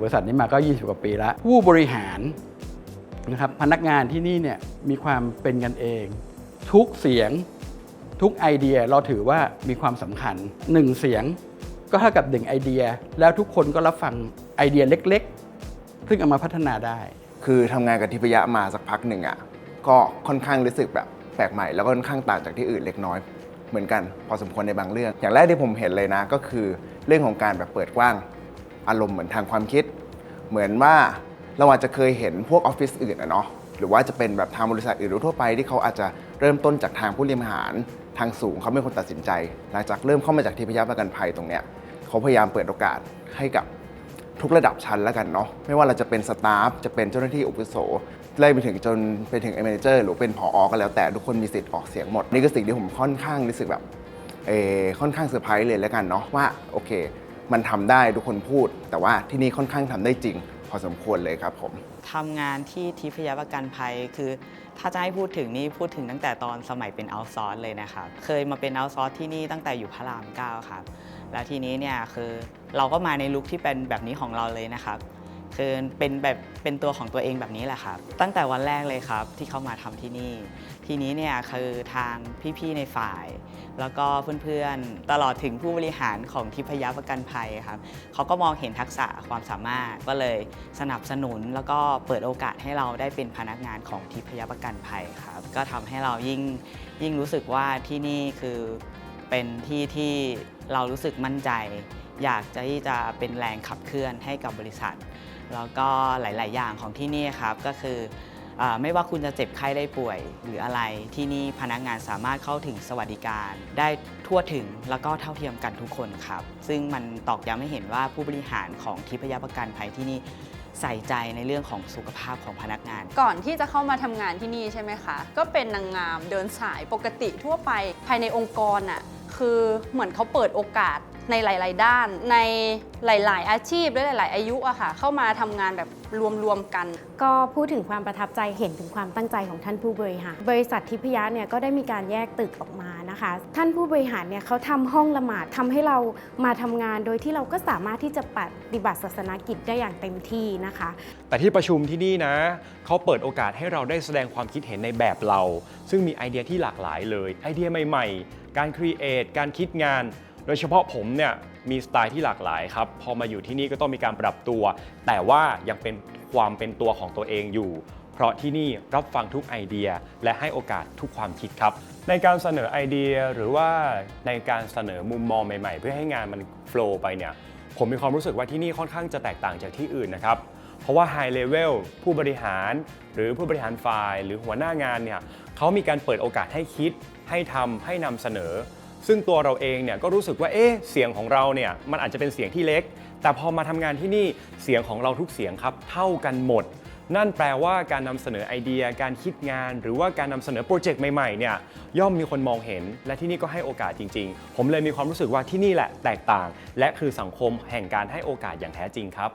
บริษัทนี้มาก็ 20 กว่าปีแล้ว ผู้บริหารนะครับพนักงานที่นี่เนี่ยมีความเป็นกันเอง ทุกเสียงทุกไอเดียเราถือว่ามีความสำคัญหนึ่งเสียงก็เท่ากับหนึ่งไอเดีย แล้วทุกคนก็รับฟังไอเดียเล็กๆ ซึ่งเอามาพัฒนาได้ คือทำงานกับทิพยะมาสักพักหนึ่งอะก็ค่อนข้างรู้สึกแบบแปลกใหม่ แล้วก็ค่อนข้างต่างจากที่อื่นเล็กน้อยเหมือนกัน พอสมควรในบางเรื่อง อย่างแรกที่ผมเห็นเลยนะ ก็คือเรื่องของการแบบเปิดกว้าง อารมณ์เหมือนทางความคิด เหมือนว่าเราอาจจะเคยเห็นพวกออฟฟิศอื่นอะเนาะหรือว่าจะเป็นแบบทางบริษัทอื่นทั่วไปที่เขาอาจจะเริ่มต้นจากทางผู้บริหารทางสูงเขาเป็นคนตัดสินใจ หลังจากเริ่มเข้ามาจากทิพยะประกันภัยตรงเนี้ยเขาพยายามเปิดโอกาสให้กับทุกระดับชั้นแล้วกันเนาะไม่ว่าเราจะเป็นสตาฟจะเป็นเจ้าหน้าที่อุปโสไล่ไปถึงจนไปถึงเอเมนเจอร์หรือเป็นผออก็แล้วแต่ทุกคนมีสิทธิ์ออกเสียงหมด นี่คือสิ่งที่ผมค่อนข้างรู้สึกแบบเออค่อนข้างเซอร์ไพรส์เลยแล้วกันเนาะว่าโอเค มันทำได้ทุกคนพูด แต่ว่าที่นี่ค่อนข้างทำได้จริง พอสมควรเลยครับผมทำงานที่ทิพยประกันภัยคือถ้าจะให้พูดถึงนี่พูดถึงตั้งแต่ตอนสมัยเป็นเอาซอร์สเลยนะครับ เคยมาเป็นเอาซอร์สที่นี่ตั้งแต่อยู่พระรามเก้าครับ แล้วทีนี้เนี่ยคือเราก็มาในลุคที่เป็นแบบนี้ของเราเลยนะครับ คือเป็นแบบเป็นตัวของตัวเองแบบนี้แหละครับ ตั้งแต่วันแรกเลยครับที่เข้ามาทำที่นี่ ทีนี้เนี่ยคือทางพี่ๆในฝ่าย แล้วก็เพื่อนๆ ตลอดถึงผู้บริหารของทิพยประกันภัยครับเขาก็มองเห็นทักษะความสามารถก็เลยสนับสนุนแล้วก็เปิดโอกาสให้เราได้เป็นพนักงานของทิพยประกันภัยครับก็ทำให้เรายิ่งยิ่งรู้สึกว่าที่นี่คือเป็นที่ที่เรารู้สึกมั่นใจ อยากจะที่จะเป็นแรงขับเคลื่อนให้กับบริษัท แล้วก็หลาย ๆ อย่างของที่นี่ครับก็คือไม่ว่าคุณจะเจ็บไข้ได้ป่วยหรืออะไรที่นี่พนักงานสามารถเข้าถึงสวัสดิการ ได้ทั่วถึงแล้วก็เท่าเทียมกันทุกคนครับ ซึ่งมันตอกย้ำให้เห็นว่าผู้บริหารของทิพยประกันภัยที่นี่ใส่ใจในเรื่องของสุขภาพของพนักงาน ก่อนที่จะเข้ามาทำงานที่นี่ใช่ไหมคะ ก็เป็นนางงามเดินสายปกติทั่วไปภายในองค์กรอะคือเหมือนเขาเปิดโอกาส ในหลาย ๆ ด้าน ในหลาย ๆ อาชีพและหลาย ๆ อายุอะค่ะ เข้ามาทำงานแบบรวม ๆ กัน ก็พูดถึงความประทับใจเห็นถึงความตั้งใจของท่านผู้บริหาร บริษัททิพยะเนี่ยก็ได้มีการแยกตึกออกมานะคะ ท่านผู้บริหารเนี่ยเขาทำห้องละหมาดทำให้เรามาทำงานโดยที่เราก็สามารถที่จะปฏิบัติศาสนกิจได้อย่างเต็มที่นะคะ แต่ที่ประชุมที่นี่นะ เขาเปิดโอกาสให้เราได้แสดงความคิดเห็นในแบบเรา ซึ่งมีไอเดียที่หลากหลายเลย ไอเดียใหม่ ๆ การครีเอทการคิดงาน โดยเฉพาะผมเนี่ยมีสไตล์ที่หลากหลายครับ พอมาอยู่ที่นี่ก็ต้องมีการปรับตัว แต่ว่ายังเป็นความเป็นตัวของตัวเองอยู่ เพราะที่นี่รับฟังทุกไอเดีย และให้โอกาสทุกความคิดครับ ในการเสนอไอเดียหรือว่าในการเสนอมุมมองใหม่ๆ เพื่อให้งานมันโฟล์ไปเนี่ยผมมีความรู้สึกว่าที่นี่ค่อนข้างจะแตกต่างจากที่อื่นนะครับเพราะว่า High Level ผู้บริหาร หรือผู้บริหารฝ่าย หรือหัวหน้างานเนี่ยเขามีการเปิดโอกาสให้คิดให้ทำให้นำเสนอ ซึ่งตัวเราเองเนี่ยก็รู้สึกว่าเอ๊ะเสียงของเราเนี่ยมันอาจจะเป็นเสียงที่เล็ก แต่พอมาทำงานที่นี่เสียงของเราทุกเสียงครับ เท่ากันหมด นั่นแปลว่าการนำเสนอไอเดีย การคิดงาน หรือว่าการนำเสนอโปรเจกต์ใหม่ๆเนี่ยย่อมมีคนมองเห็น และที่นี่ก็ให้โอกาสจริง ๆ ผมเลยมีความรู้สึกว่าที่นี่แหละแตกต่าง และคือสังคมแห่งการให้โอกาสอย่างแท้จริงครับ